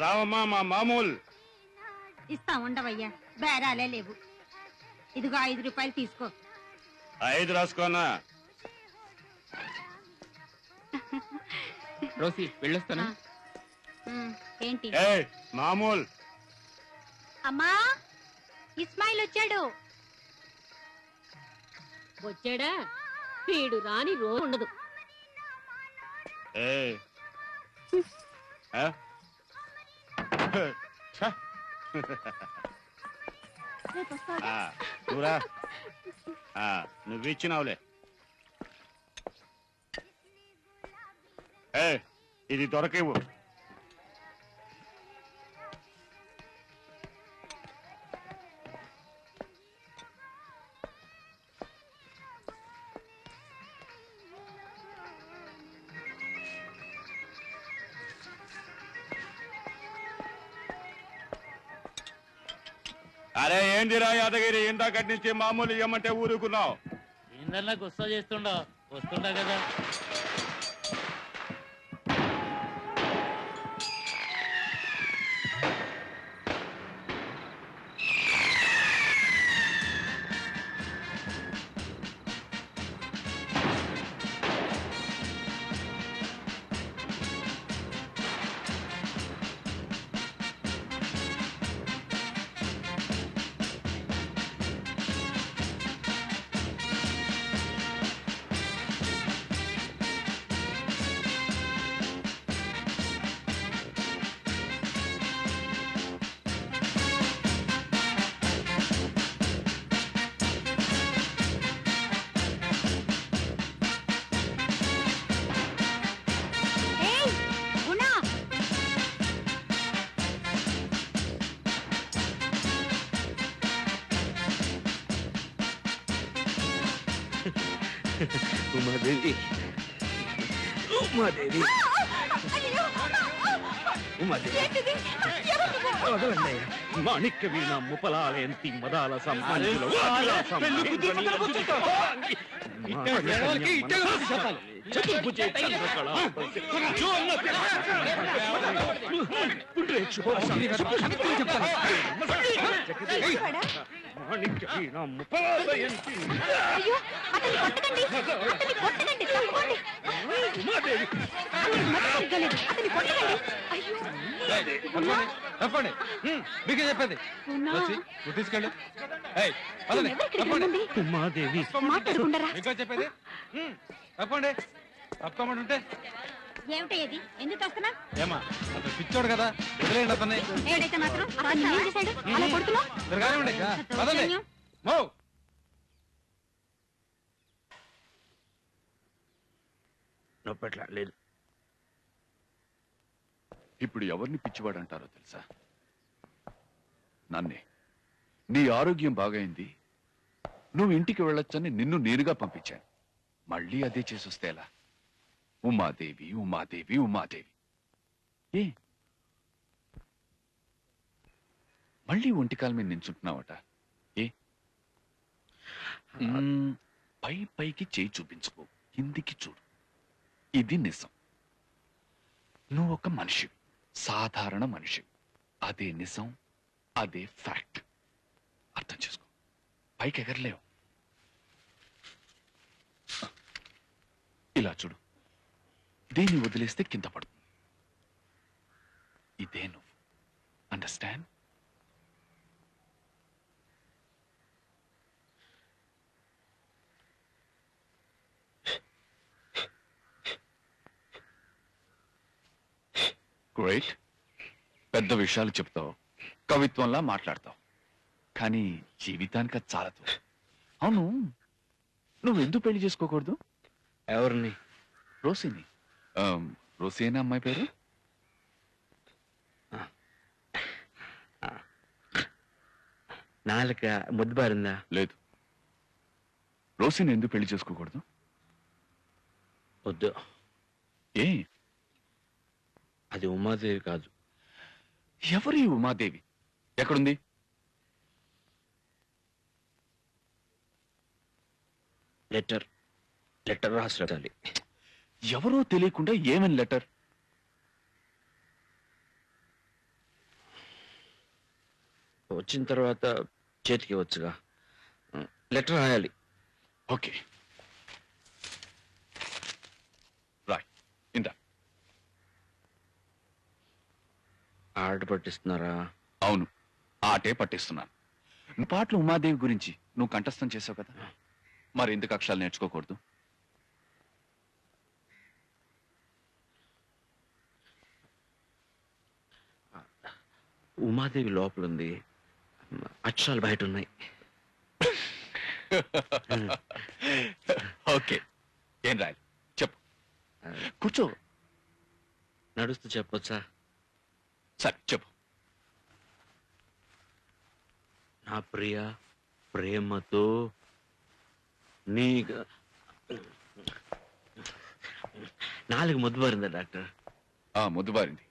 రావమ్మా మా మామూలు. ఇస్తా ఉండవయ్యా బేరాలే లేవు. ఇదిగో ఐదు రూపాయలు తీసుకో. ఐదు రాసుకోనా? రోసి వెళ్ళొస్తాను. ఉమ్, ఏంటి? ఏ మామూలు. అమ్మా ఇస్మాయిల్ వచ్చాడు. వచ్చాడా? వీడు రాని రోజు ఉండదు. ఏ? ఆ? నువ్వురా నువ్వు ఇచ్చినావులే ఏ ఇది దొరకేవు అరే ఏందిరా యాదగిరి? ఇందాకటి నుంచి మామూలు ఇవ్వమంటే ఊరుకున్నావు. ఏందన్నా గుస్సా చేస్తుండవు. వస్తుండా కదా. ఉమాదేవి ఉమాదేవి ఉమాదేవి వదలండి మాణిక్య వీణ ముపలాలయంతి మదాల సంబంధుల చతుర్భుజే అయ్యో అతన్ని కొట్టకండి. అతన్ని కొట్టకండి. తప్పుకోండి. ఉమాదేవి తప్పండి మీకే చెప్పేది. రోసి, నువ్వు తీసుకెళ్ళు. ఏయ్, పదండి, తప్పండి. ఉమాదేవి మాట్లాడుకుంటారా మీకే చెప్పేది? హ్మ్, తప్పండి తప్పమంటుంటే. ఏమిటయ్యేది ఎందుకు వస్తున్నా? ఏమా అతను పిచ్చోడు కదా. వదిలేయండి అతన్ని. ఏడైతే మాత్రం అలా కొడుతున్నావు? పదండి. మో. నొప్పట్లా లేదు ఇప్పుడు ఎవరిని పిచ్చివాడంటారో తెలుసా? నన్నే. నీ ఆరోగ్యం బాగైంది. నువ్వు ఇంటికి వెళ్ళొచ్చని నిన్ను నేరుగా పంపించాను. మళ్ళీ అదే చేసొస్తే ఎలా? ఉమాదేవి ఉమాదేవి ఉమాదేవి. ఏ? మళ్ళీ ఒంటికాల మీద నించుంటున్నావట. ఏ? పై పైకి చేయి చూపించుకో కిందికి చూడు. ఇది నిజం. నువ్వు ఒక మనిషి సాధారణ మనిషి. అదే నిజం అదే ఫ్యాక్ట్. అర్థం చేసుకో. పైకి ఎగరలేవు. ఇలా చూడు. దీన్ని వదిలేస్తే కింద పడుతుంది. ఇదే నువ్వు. అండర్స్టాండ్ గ్రేట్ పెద్ద విషయాలు చెప్తావు. కవిత్వంలా మాట్లాడతావు. కానీ జీవితానికి అది చాలదు అవును నువ్వు ఎందుకు పెళ్ళి చేసుకోకూడదు? ఎవరిని? రోసిని. రోసేనా అమ్మాయి పేరు? నాలుక ముద్దుబారిందా? లేదు. రోసిని ఎందుకు పెళ్ళి చేసుకోకూడదు? వద్దు. ఏ? అది ఉమాదేవి కాదు. ఎవరి ఉమాదేవి? ఎక్కడుంది? లెటర్. లెటర్ రాసి ఎవరో తెలియకుండా ఏమని లెటర్? వచ్చిన తర్వాత చేతికి వచ్చుగా. లెటర్ రాయాలి. ఓకే రాయ్ ఇందా ఆట పట్టిస్తున్నారా? అవును ఆటే పట్టిస్తున్నాను. నువ్వు పాటలు ఉమాదేవి గురించి నువ్వు కంఠస్థం చేసావు కదా? మరి ఎందుకు అక్షరాలు నేర్చుకోకూడదు? ఉమాదేవి లోపల ఉంది అక్షరాలు బయట ఉన్నాయి ఓకే ఏం రాయాలి? చెప్పు. కూర్చో. నడుస్తూ చెప్పొచ్చా? సరే చెప్పు. నా ప్రియ ప్రేమతో నీ నాలుగు ముద్దు పారిందా డాక్టర్? ఆ ముద్దుబారింది